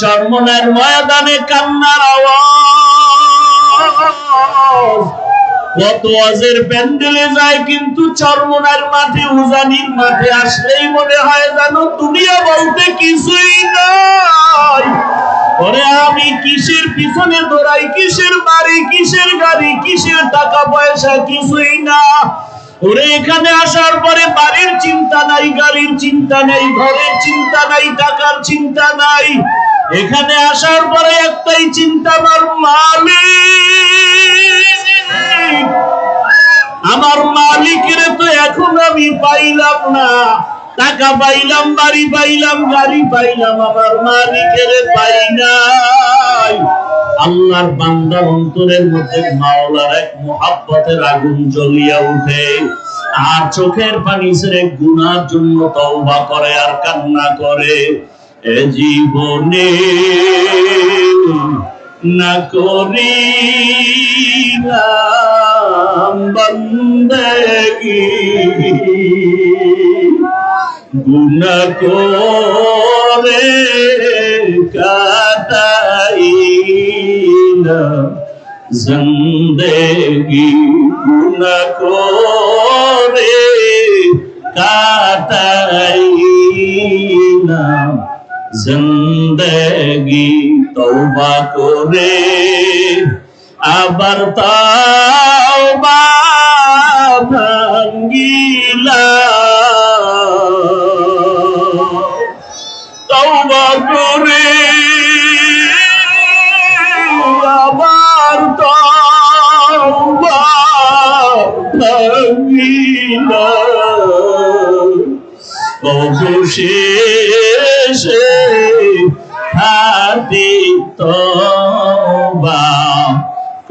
চরমনের ময়দানে কান্নার আওয়াজ। কত প্যান্ডেলে যায় কিন্তু মাঠে, উজানির মাঠে আসলেই মনে হয় জানো দুনিয়া বলতে কিছুই নাই। ওরে আমি কিসের পিছনে দৌড়াই? কিসের বাড়ি? কিসের গাড়ি? কিসের টাকা পয়সা? কিছুই না। ওরে এখানে আসার পরে বাড়ির চিন্তা নাই, গাড়ির চিন্তা নাই, ঘরের চিন্তা নাই, টাকার চিন্তা নাই। এখানে আসার পরে একটাই চিন্তা আমার মালিক। আমার মালিকের তো এখন আমি পাইলাম না। টাকা পাইলাম, বাড়ি পাইলাম, গাড়ি পাইলাম, আমার মালিকের পাই নাই। আল্লাহর বান্দা অন্তরের মধ্যে মাওলার এক মোহাব্বতের আগুন জ্বলিয়া উঠে। আর চোখের পানি ছেড়ে গুনার জন্য তওবা করে আর কান্না করে। এ জীবনে না করিলাম বন্দগি। গুনা করে কাটাইলাম জিন্দেগি গুনা করে কাটাইলাম জিন্দেগি তওবা করে আবার তওবা ভাঙ্গিলা তওবা করে আবার তওবা ভাঙ্গিলা অবশেষে তবা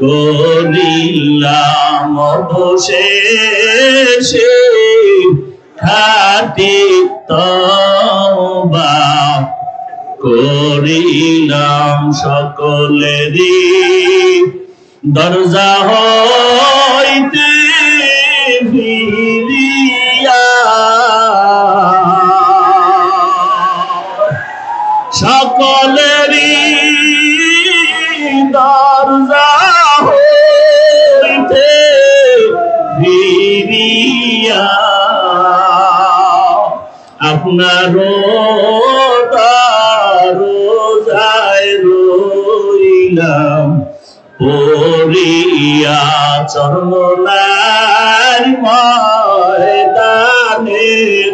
করিলাম অবশেষে খাতি তবা করিলাম সকলেরই। দরজা হইতে আপনার রোজায় রইলাম। পড়িয়া চরমনার ময়দানে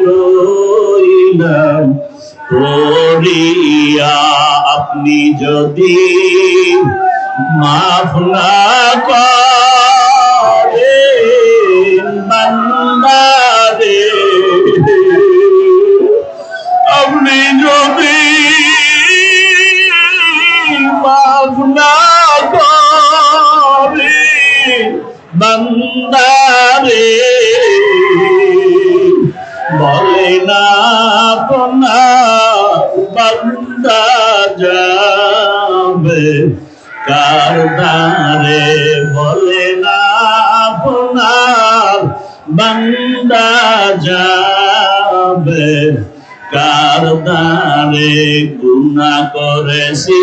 রইলাম। পড়িয়া আপনি যদি মাফ না করেন বান্দারে, বলে না কোনা বান্দা যাবে কারদারে বলে না আপনার বান্দা যাবে কারদারে গুনা করেছি।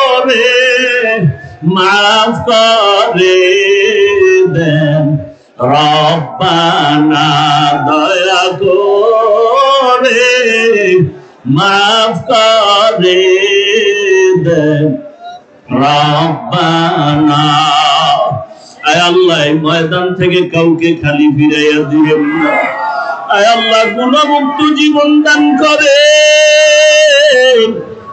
মাফ করে দেন। রব্বানা দয়া করে মাফ করে দেন। রব্বানা আল্লাহ ময়দান থেকে কাউকে খালি ফিরাইয়া দিবেন না। আয় আল্লাহ গুণমুক্ত জীবন দান করে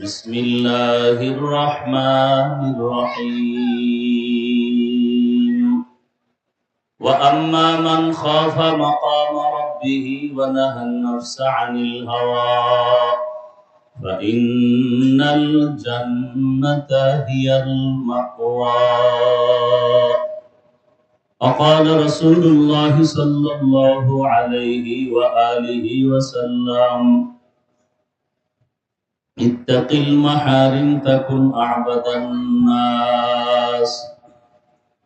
بسم الله الرحمن الرحيم وأما من خاف مقام ربه ونهى النفس عن الهوى فإن الجنة هي المأوى وقال رسول الله صلى الله عليه وآله وسلم اتق المحارم تكن أعبد الناس.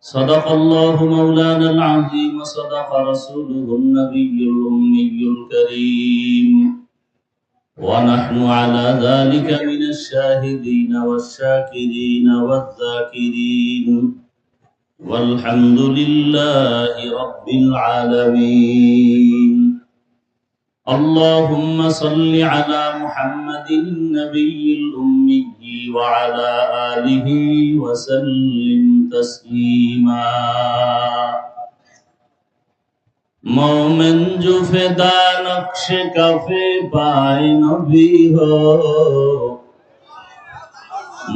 صدق الله مولانا العظيم وصدق رسوله النبي الأمي الكريم. ونحن على ذلك من الشاهدين والشاكرين والذاكرين. والحمد لله رب العالمين. اللهم صل على محمد النبي الأمي وعلى آله وسلم تسليما مومن جو فدا نقش کفے پائے نبی ہو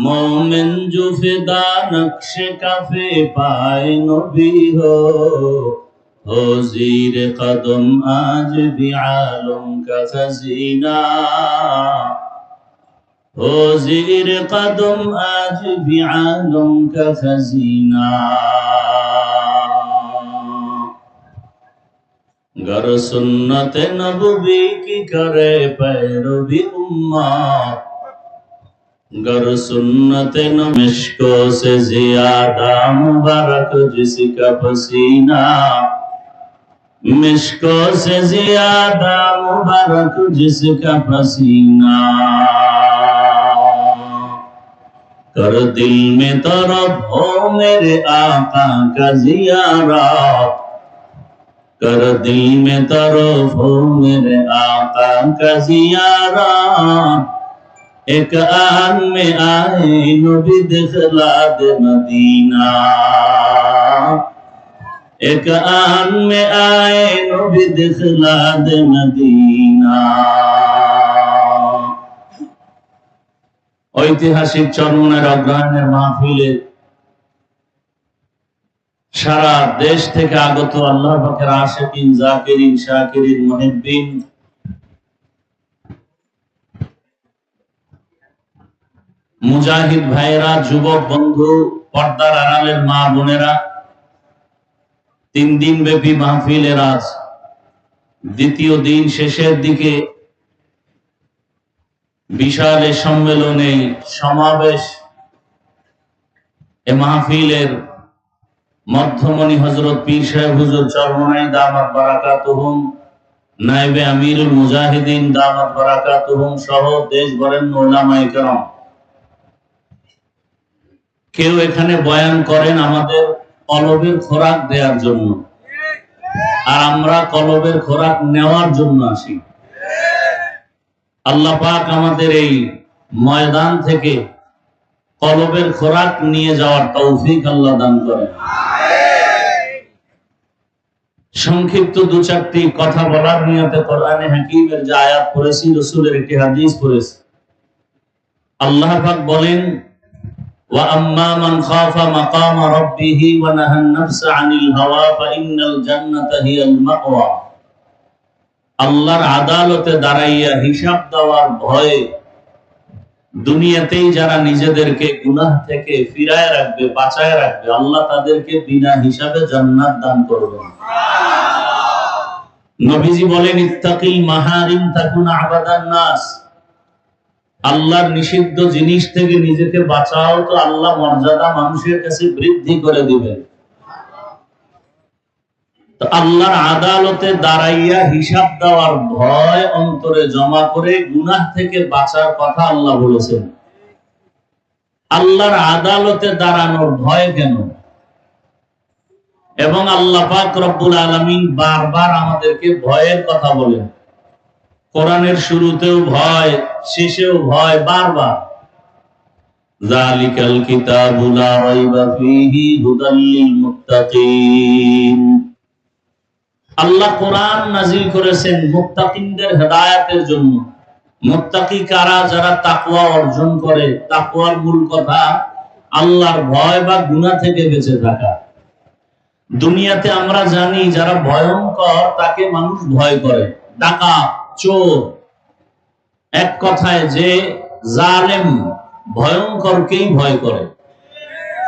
مومن جو فدا نقش کفے پائے نبی ہو ہو زیر قدم آج بھی عالم کا خزینہ ہو زیر قدم آج بھی عالم کا خزینہ گر سنت نبوی کی کرے پیرو بھی امت گر سنت نمشکوں سے زیادہ مبارک جس کا پسینہ مشکو سے زیادہ مبارک جس کا پسینہ کر دل میں طرف ہو میرے آقا کا زیارت کر دل میں طرف ہو میرے آقا کا زیارہ ایک آن میں آئے نبی دخلا دے مدینہ ایک آن میں آئے نبی دکھلا دے مدینہ ঐতিহাসিক চরমনের অগ্রহণের মাহফিলে সারা দেশ থেকে আগত আল্লাহ পাকের আশেকিন, জাকিরিন, শাকিরিন মহিবিন মুজাহিদ ভাইরা যুবক বন্ধু, পর্দার আড়ালের মা বোনেরা তিন দিন ব্যাপী মাহফিলের আজ দ্বিতীয় দিন শেষের দিকে বিশাল এ সম্মেলনে সমাবেশ। এ মাহফিলের মধ্যমণি হজরত পীর সাহেব হুজুর চরমনাই দামাত বারাকাতুহুম নাইবে আমিরুল মুজাহিদিন দামাত বারাকাতুহুম সহ দেশ ভরেন কেরাম। কেউ এখানে বয়ান করেন আমাদের কলবের খোরাক দেওয়ার জন্য। আর আমরা কলবের খোরাক নেওয়ার জন্য আসি। আল্লাহ পাক আমাদের এই ময়দান থেকে কলবের খোরাক নিয়ে যাওয়ার তৌফিক আল্লাহ দান করে। সংক্ষিপ্ত দু চারটি কথা বলার নিয়তে কোরআনে হাকিমের যে আয়াত পড়েছি, রসুলের একটি হাদিস পড়েছি। আল্লাহ পাক বলেন وأما من خاف مقام ربه ونهى النفس عن الهوى فإن الجنة هي المأوى আল্লাহর আদালতে দাঁড়াইয়া হিসাব দেওয়ার ভয়ে দুনিয়াতেই যারা নিজেদেরকে গুনাহ থেকে ফিরায় রাখবে বাঁচায় রাখবে আল্লাহ তাদেরকে বিনা হিসাবে জান্নাত দান করবেন নবীজি বলেন ইত্তাকিল মাহারিম তাকুন আবাদান নাস আল্লাহর নিষিদ্ধ জিনিস থেকে নিজেকে বাঁচাও তো আল্লাহ মর্যাদা মানুষের কাছে বৃদ্ধি করে দিবেন। আল্লাহর আদালতে দাঁড়াইয়া হিসাব দেওয়ার ভয় অন্তরে জমা করে গুনাহ থেকে বাঁচার কথা আল্লাহ বলেছেন। আল্লাহর আদালতে দাঁড়ানোর ভয় কেন? এবং আল্লাহ পাক রব্বুল আলামিন বারবার আমাদেরকে ভয়ের কথা বলেন। কোরআনের শুরুতেও ভয়, শেষেও ভয়, বারবার। যালিকাল কিতাবু লা রাইবা ফীহি হুদাল লিল মুত্তাকিন আল্লাহ কোরআন করেছেন মুত্তাকিনদের হেদায়েতের জন্য। মুত্তাকি কারা? যারা তাকওয়া অর্জন করে। তাকওয়ার মূল কথা, আল্লাহর ভয় বা গুনাহ থেকে বেঁচে থাকা। দুনিয়াতে আমরা জানি, যারা ভয়ঙ্কর, তাকে মানুষ ভয় করে। ডাকাত চোর। এক কথায় যে জালেম ভয়ঙ্করকেই ভয় করে?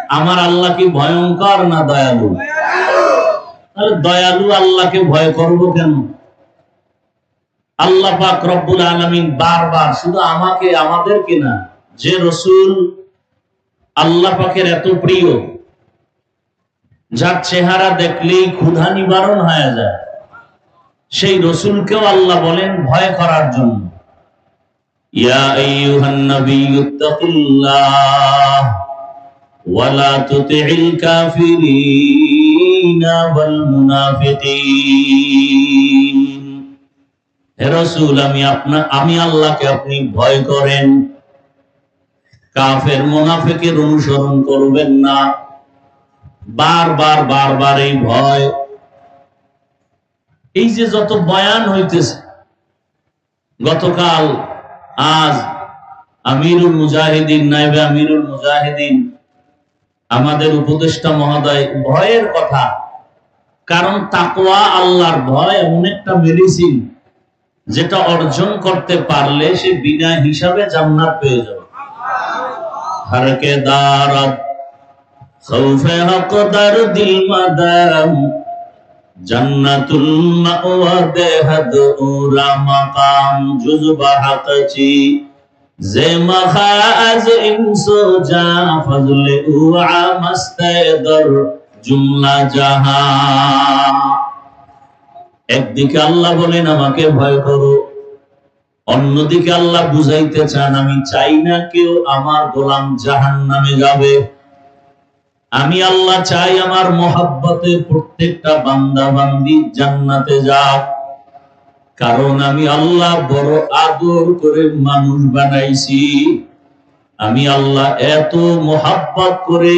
আমার আল্লাহ কি ভয়ঙ্কর না দয়ালু? তাহলে দয়ালু আল্লাহকে ভয় করব কেন? আল্লাহ পাক রব্বুল আলামিন বারবার শুধু আমাকে, আমাদেরকে না, যে রসুল আল্লাহ পাকের এত প্রিয়, যার চেহারা দেখলেই ক্ষুধা নিবারণ হয়ে যায়। সেই রসুলকেও আল্লাহ বলেন ভয় করার জন্য। আমি আপনার আমি আল্লাহকে আপনি ভয় করেন। কাফের মুনাফিকের অনুসরণ করবেন না। বারবার বারবার এই ভয় এই যে যত বয়ান হইতেছে, গতকাল আজ আমিরুল মুজাহিদিন, নাইবে আমিরুল মুজাহিদিন, আমাদের উপদেষ্টা মহোদয়, ভয়ের কথা। কারণ তাকোয়া আল্লাহর ভয়, এমন একটা মেডিসিন যেটা অর্জন করতে পারলে সে বিনা হিসাবে জান্নাত পেয়ে যাবে। হারকে দারাত খৌফে হকদার দিল মাদাম যে ফজলে জুমলা একদিকে আল্লাহ বলেন, আমাকে ভয় করো। অন্যদিকে আল্লাহ বুঝাইতে চান, আমি চাই না কেউ আমার গোলাম জাহান নামে যাবে। আমি আল্লাহ চাই আমার মহাব্বতে প্রত্যেকটা বান্দা বান্দি জান্নাতে যাক। কারণ আমি আল্লাহ বড় আদর করে মানুষ বানাইছি। আমি আল্লাহ এত মোহাব্বত করে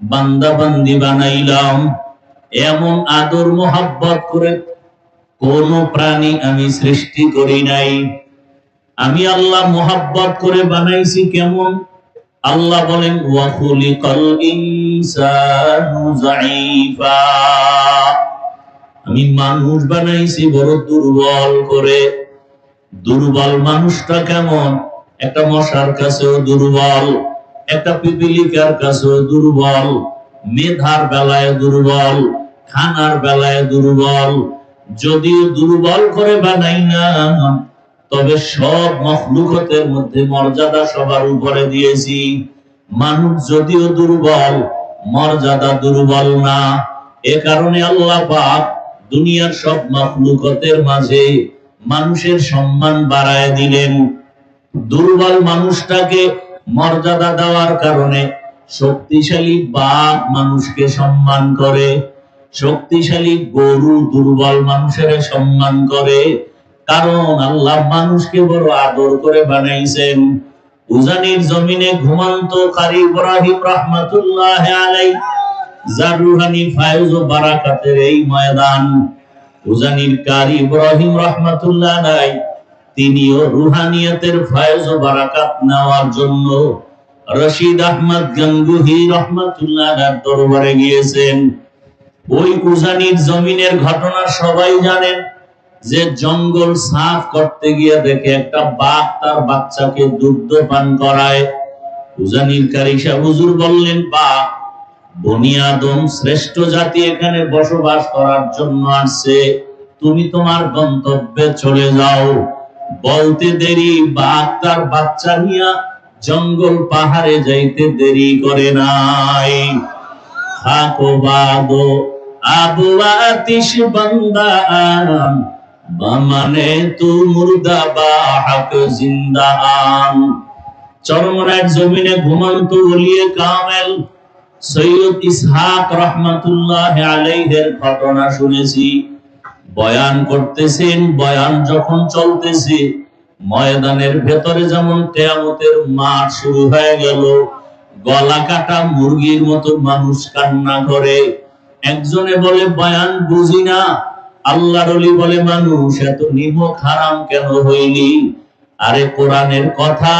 বান্দা বান্দি বানাইলাম। এমন আদর মোহাব্বত করে কোন প্রাণী আমি সৃষ্টি করি নাই। আমি আল্লাহ মোহাব্বত করে বানাইছি কেমন? আল্লাহ বলেন আমি মানুষ বানাইছি বড় দুর্বল করে। দুর্বল মানুষটা কেমন? একটা মশার কাছেও দুর্বল, একটা পিপিলিকার কাছেও দুর্বল, মেধার বেলায় দুর্বল, খানার বেলায় দুর্বল। যদিও দুর্বল করে বানাই না তবে সব মখলুকতের মধ্যে মর্যাদা সবার উপরে দিয়েছি। মানুষ যদিও দুর্বল, মর্যাদা দুর্বল না। এ কারণে আল্লাহ পাক দুনিয়ার সব মখলুকতের মাঝে মানুষের সম্মান বাড়ায় দিলেন। দুর্বল মানুষটাকে মর্যাদা দেওয়ার কারণে শক্তিশালী বাঘ মানুষকে সম্মান করে, শক্তিশালী গরু দুর্বল মানুষের সম্মান করে কারণ আল্লাহ মানুষকে বড় আদর করে বানাইছেন। উজানির জমিনে ঘুমান্ত কারি ইব্রাহিম আলাই যার রুহানি ফায়জ ও বারাকাতের এই ময়দান। উজানির কারি ইব্রাহিম আলাই তিনিও রুহানিয়তের ফায়জ ও বারাকাত নেওয়ার জন্য রশিদ আহমদ গঙ্গুহি রহমাতুল্লাহ দরবারে গিয়েছেন। ওই উজানির জমিনের ঘটনা সবাই জানেন। যে জঙ্গল সাফ করতে গিয়ে দেখে একটা বাঘ তার বাচ্চাকে দুগ্ধ পান করায়। উজানির কারিসা হুজুর বললেন, বাঘ বনি আদম শ্রেষ্ঠ জাতি এখানে বসবাস করার জন্য আসছে। তুমি তোমার গন্তব্যে চলে যাও। বলতে দেরি, বাঘ তার বাচ্চা নিয়া জঙ্গল পাহাড়ে যাইতে দেরি করে নাই। থাকো বাগো আবু আতিশ বান্দা তু বয়ান করতেছেন, বয়ান যখন চলতেছে, ময়দানের ভেতরে যেমন কেয়ামতের মাঠ শুরু হয়ে গেল, গলা কাটা মুরগির মতো মানুষ কান্না করে। একজনে বলে, বয়ান বুঝি না। আল্লাহর বলে মানুষ এত নিমক হারাম কেন হইলি আরে কোরআনের কথা,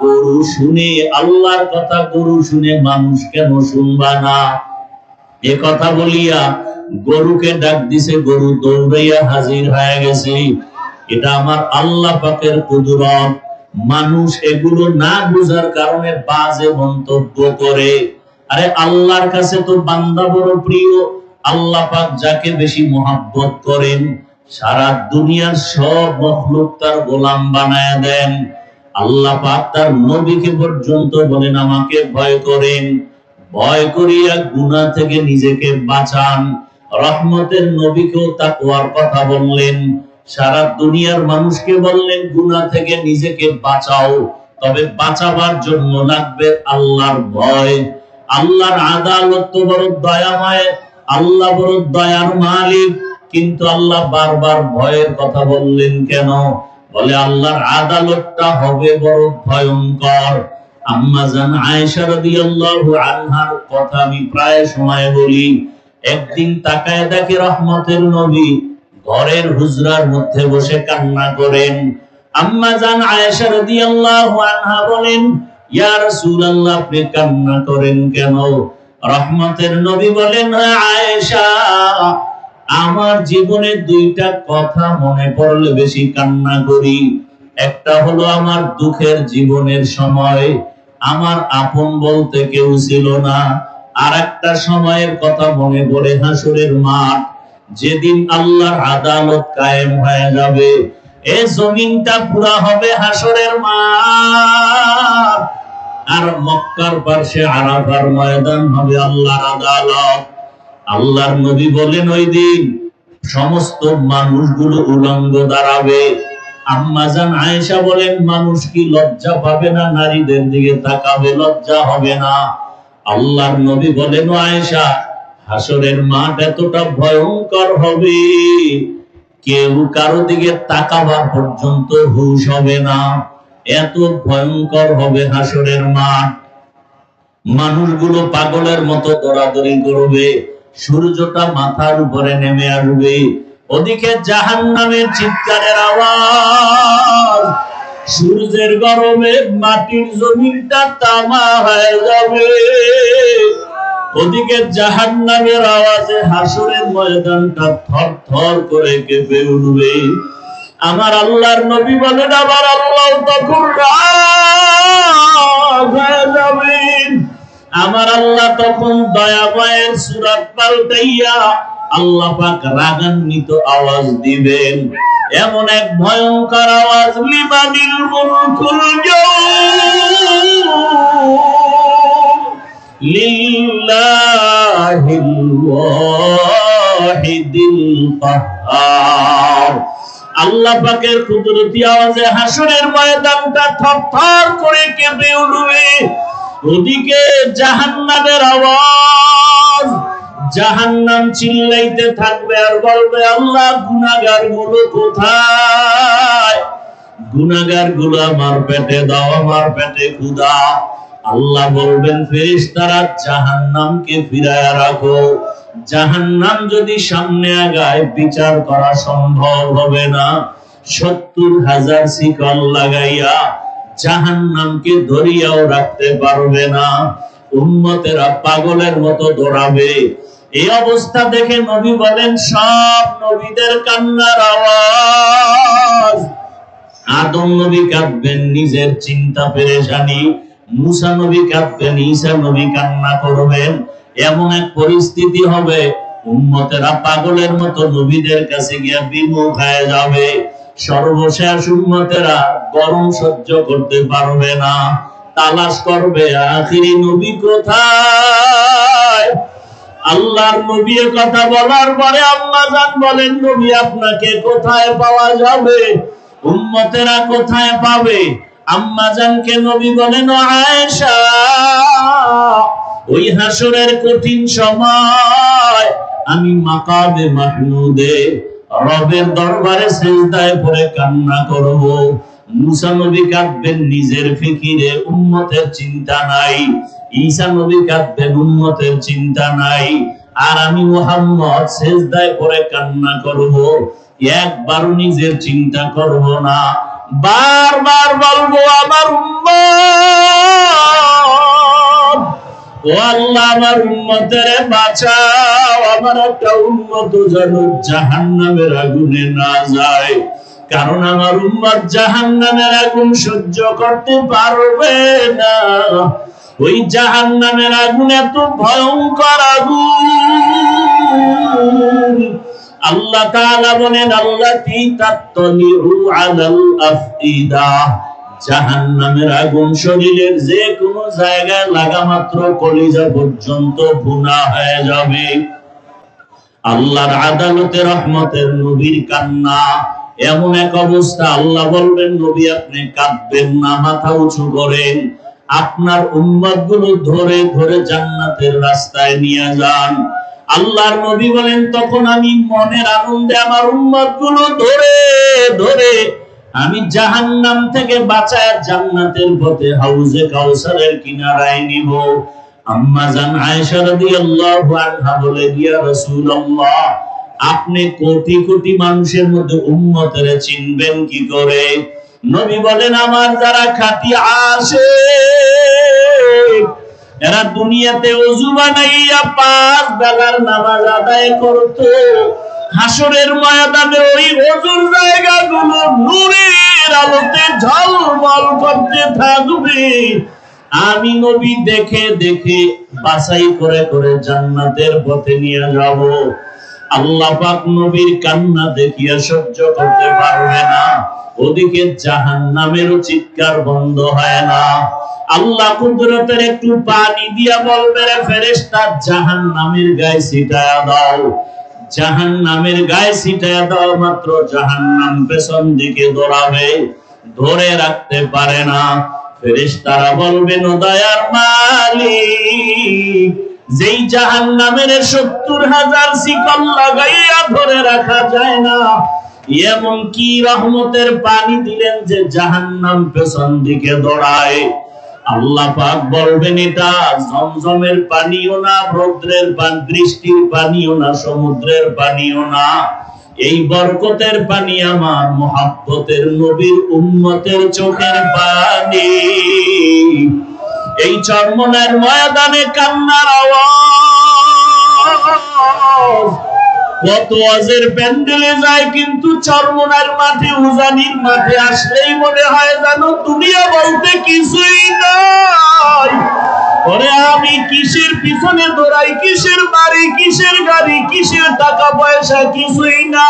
গরু শুনে, আল্লাহর কথা গরু শুনে মানুষ কেন শুনবা না? এ কথা বলিয়া গরুকে ডাক দিছে, গরু দৌড়াইয়া হাজির হয়ে গেছে। এটা আমার আল্লাহ পাকের কুদরত। মানুষ এগুলো না বুঝার কারণে বাজে মন্তব্য করে। আরে আল্লাহর কাছে তো বান্দা বড় প্রিয়। আল্লাহ পাক যাকে বেশি মহাব্বত করেন, সারা দুনিয়ার সব মখলুক তার গোলাম বানায় দেন। আল্লাহ পাক তার নবীকে পর্যন্ত বলেন, আমাকে ভয় করেন, ভয় করিয়া গুনাহ থেকে নিজেকে বাঁচান। রহমতের নবীকেও তাকওয়ার কথা বললেন। সারা দুনিয়ার মানুষকে বললেন, গুনাহ থেকে নিজেকে বাঁচাও, তবে বাঁচাবার জন্য লাগবে আল্লাহর ভয়। আল্লাহর আদালত তো বড় দয়াময় আল্লাহ বড় দয়ার মালিক, কিন্তু আল্লাহ বারবার ভয়ের কথা বললেন কেন? বলে আল্লাহর আদালতটা হবে বড় ভয়ঙ্কর। একদিন নবী ঘরের হুজরার মধ্যে বসে কান্না করেন। বলেন আপনি কান্না করেন কেন? রহমতের নবী বলেন "হ্যাঁ, আয়েশা আমার জীবনে দুইটা কথা মনে পড়লে বেশি কান্না করি। একটা হলো আমার দুঃখের জীবনের সময় আমার আপন বলতে কেউ ছিল না। আর একটা সময়ের কথা মনে পড়ে হাসুরের মাঠ যেদিন আল্লাহর আদালত কায়েম হয়ে যাবে। এ জমিনটা পুরা হবে হাসরের মাঠ। আর মক্কার পাশে আরাফার ময়দান হবে আল্লাহর আদালত। আল্লাহর নবী বলেন, ওই দিন সমস্ত মানুষগুলো উলঙ্গ দাঁড়াবে। আম্মাজান আয়েশা বলেন, মানুষ কি লজ্জা পাবে না? নারীদের দিকে তাকাবে, লজ্জা হবে না। আল্লাহর নবী বলেন আয়েশা, হাসরের মাঠ এতটা ভয়ঙ্কর হবে। কেউ কারও দিকে তাকাবার পর্যন্ত হুশ হবে না। এত ভয়ঙ্কর হবে হাসরের মাঠ। মানুষগুলো পাগলের মতো দৌড়াদৌড়ি করবে, সূর্যটা মাথার উপরে নেমে আসবে। ওদিকে জাহান নামের চিৎকারের আওয়াজ, সূর্যের গরমে মাটির জমিনটা তামা হয়ে যাবে। ওদিকে জাহান নামের আওয়াজে হাসরের ময়দানটা থর থর করে কেঁপে উঠবে। আমার আল্লাহর নবী বলেন আবার আল্লাহ তখন আমার আল্লাহ তখন দয়াময়ের সুরাত পাল্টাইয়া আল্লাহ পাক রাগান্বিত আওয়াজ দিবেন। এমন এক ভয়ঙ্কর আওয়াজ লিমানিল মুলকুল লিল্লাহিল ওয়াহিদিল কাহ্হার আল্লাহ পাকের কুদরতি আওয়াজে হাসরের ময়দানটা থরথর করে কেঁপে উঠবে। ওদিকে জাহান্নামের আওয়াজ, জাহান্নাম চিল্লাইতে থাকবে আর বলবে, আল্লাহ গুনাহগারগুলো কোথায়? গুনাহগারগুলো আমার পেটে দাও, আমার পেটে ক্ষুধা। আল্লাহ বলবেন, ফেরেশতারা জাহান্নামকে ফিরায়া রাখো। জাহান্নাম যদি সামনে আগায় বিচার করা সম্ভব হবে না। সত্তর হাজার শিকল লাগাইয়া জাহান্নামকে ধরিয়াও রাখতে পারবে না। উম্মতেরা পাগলের মতো দৌড়াবে। এই অবস্থা দেখে নবী বলেন, সব নবীদের কান্নার আওয়াজ। আদম নবী কাঁদবেন, নিজের চিন্তা পেরেশানি। মুসা নবী কাঁদবেন, ঈসা নবী কান্না করবেন। এমন এক পরিস্থিতি হবে, উম্মতেরা পাগলের মতো নবীদের কাছে গিয়া বিমুখ হয়ে যাবে। সর্বশেষ উম্মতেরা গরম সহ্য করতে পারবে না, তালাশ করবে, আখিরি নবী কোথায়? আল্লাহর নবী কথা বলার পরে আম্মা জান বলেন, নবী আপনাকে কোথায় পাওয়া যাবে? উম্মতেরা কোথায় পাবে? আম্মা জানকে নবী বলেন, "ও আয়েশা ওই হাসরের কঠিন সময় আমি মাকাবে মাহমুদে রবের দরবারে সেজদায় পড়ে কান্না করব। মুসা নবী কাঁদবেন নিজের ফিকিরে চিন্তা নাই। ঈসা নবী কাঁদবেন চিন্তা নাই। আর আমি মোহাম্মদ সেজদায় পরে কান্না করব। একবারও নিজের চিন্তা করব না। বারবার বলব, আমার উম্মত! আল্লাহ আমার আমার একটা উম্মত যেন জাহান্নামের আগুনে কারণ আমার আগুন সহ্য করতে পারবে না। ওই জাহান্নামের আগুন এত ভয়ঙ্কর আগুন। আল্লাহ বলেন, আল্লাতি তাত্তালিউ আলাল আফইদা জাহান্নামের আগুন শরীরের যে কোনো জায়গায় লাগা মাত্র কলিজা পর্যন্ত ভুনা হয়ে যাবে। আল্লাহর আদালতে রহমতের নবীর কান্না, এমন এক অবস্থা আল্লাহ বলবেন, নবী, আপনি কাঁদবেন না, মাথা উঁচু করেন। আপনার উম্মতগুলো ধরে ধরে জান্নাতের রাস্তায় নিয়ে যান। আল্লাহর নবী বলেন, তখন আমি মনের আনন্দে আমার উম্মতগুলো ধরে ধরে আমি জাহান্নাম থেকে বাঁচায় জান্নাতের পথে হাউজে কাউসারের কিনারায় নিব। আম্মা জান আয়েশা রাদিয়াল্লাহু আনহা বলে, ইয়া রাসূলুল্লাহ, আপনি কোটি কোটি মানুষের মধ্যে উম্মতের চিনবেন কি করে? নবী বলেন, আমার যারা খাতি আসে এরা দুনিয়াতে অজু বানাইয়া পাঁচ বেলার নামাজ আদায় করতো, হাসরের ময়দানে ওই অজুর জায়গাগুলো নূরের আলোতে ঝলমল করতে থাকবে। আমি নবী দেখে দেখে বাছাই করে করে জান্নাতের পথে নিয়ে যাব। আল্লাহ পাক নবীর কান্না দেখিয়া সহ্য করতে পারবে না। ওদিকে জাহান্নামেরও চিৎকার বন্ধ হয় না। আল্লাহ কুদরতের একটু পানি দিয়া বলবে রে ফেরেশতা, জাহান্নামের গায়ে দাও। জাহান নামের গায়ে দাও মাত্র জাহান নাম পেছন দিকে দৌড়াবে, ধরে রাখতে পারে না। ফেরেশতারা বলবেন, ও দয়ার মালিক, যেই জাহান নামের সত্তর হাজার শিকল লাগাইয়া ধরে রাখা যায় না এমন কি রহমতের পানি দিলেন যে জাহান নাম পেছন দিকে দৌড়ায়। আল্লাহ পাক বলবেন এটা, জমজমের পানিও না, রৌদ্রের পান, বৃষ্টির পানিও না, সমুদ্রের পানিও না। এই বরকতের পানি আমার মোহাব্বতের নবীর উম্মতের চোখের পানি। এই চর্মনের ময়দানে কান্নার আওয়াজ। কত আজের প্যান্ডেলে যায়, কিন্তু চরমনার মাঠে, উজানির মাঠে আসলেই মনে হয় জানো দুনিয়া বলতে কিছুই ওরে আমি কিসের পিছনে দৌড়াই, কিসের বাড়ি, কিসের গাড়ি, কিসের টাকা পয়সা, কিছুই না।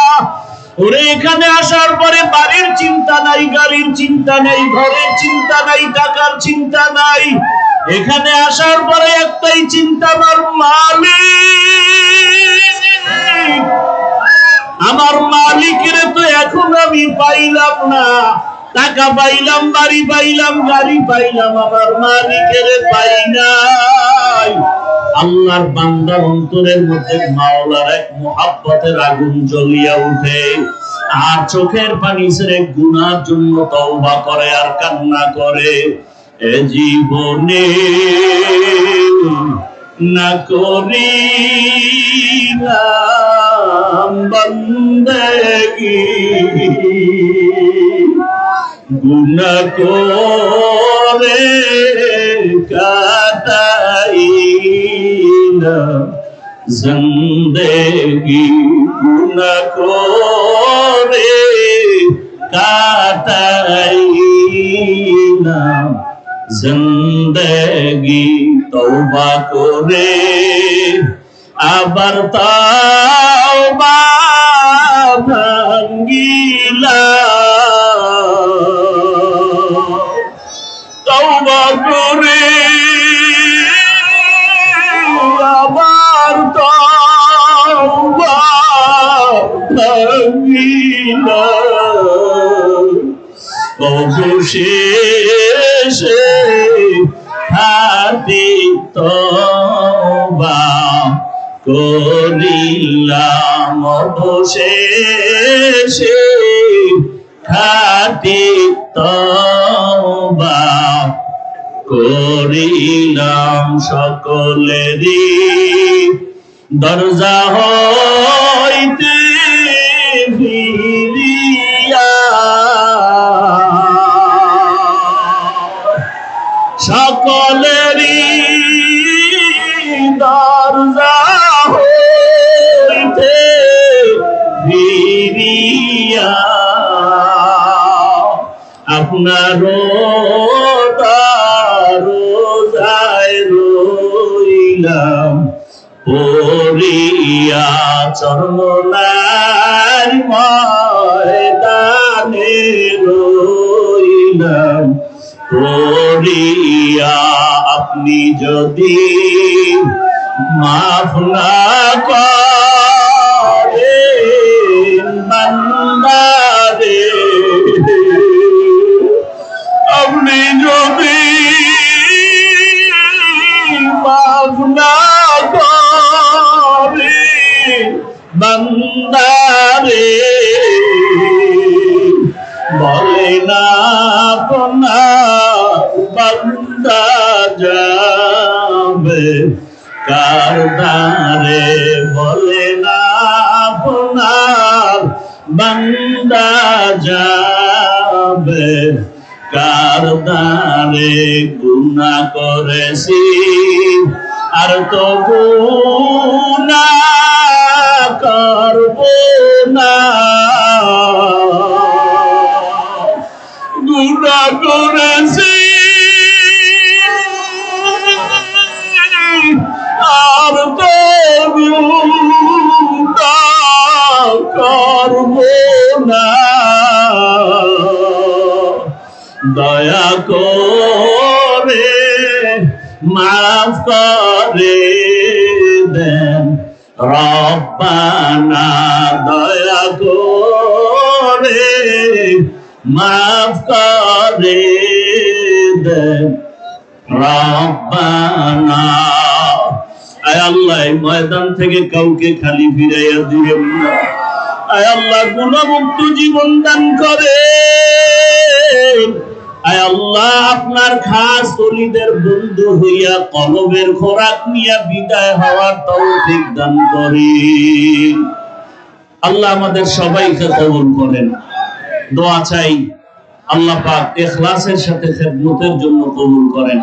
ওরে এখানে আসার পরে বাড়ির চিন্তা নাই, গাড়ির চিন্তা নাই, ঘরের চিন্তা নাই, টাকার চিন্তা নাই। এখানে আসার পরে একটাই চিন্তা, আমার মালিক। আমার মালিকের তো এখন আমি পাইলাম না। টাকা পাইলাম, বাড়ি পাইলাম, গাড়ি পাইলাম, আমার মালিকের পাই নাই। আল্লাহর বান্দা অন্তরের মধ্যে মাওলার এক মোহাব্বতের আগুন জ্বলিয়া উঠে। আর চোখের পানি ছেড়ে গুনার জন্য তওবা করে আর কান্না করে। এ জীবনে না করিলাম বন্দগি। গুনা করে কাটাইলাম জিন্দেগি গুনা করে কাটাইলাম জিন্দগি তওবা করে আবার তওবা ভাঙ্গিলা হাতি তবা করিলাম অবশেষে খাটি সকলেরই। দরজা হইতে রোজায় রইলাম পড়িয়া চরণার ময়দানে রইলাম পড়িয়া আপনি যদি মাফ না করেন বান্দারে মাফ না করেন বান্দারে। বলে না আপনার বান্দা যাবে কারদারে বলে না আপনার বান্দা যাবে কারদারে গুণা করেছি? আর তো গুণা করব না। গুণা করেছি। আর তো গুণা করব না। দয়া করে মাফ করে দেন। রব্বানা, দয়া করে মাফ করে দেন। রব্বানা। আল্লাহ ময়দান থেকে কাউকে খালি ফিরাইয়া দিবেন না। আয় আল্লাহ, গুণমুক্ত জীবন দান করে আল্লাহ, আপনার খাস অলিদের বন্ধু হইয়া কলবের খোরাক নিয়া বিদায় হওয়ার তৌফিক দান করেন আল্লাহ আমাদের সবাইকে কবুল করেন। দোয়া চাই আল্লাহ পাক এখলাসের সাথে খেদমতের জন্য কবুল করেন।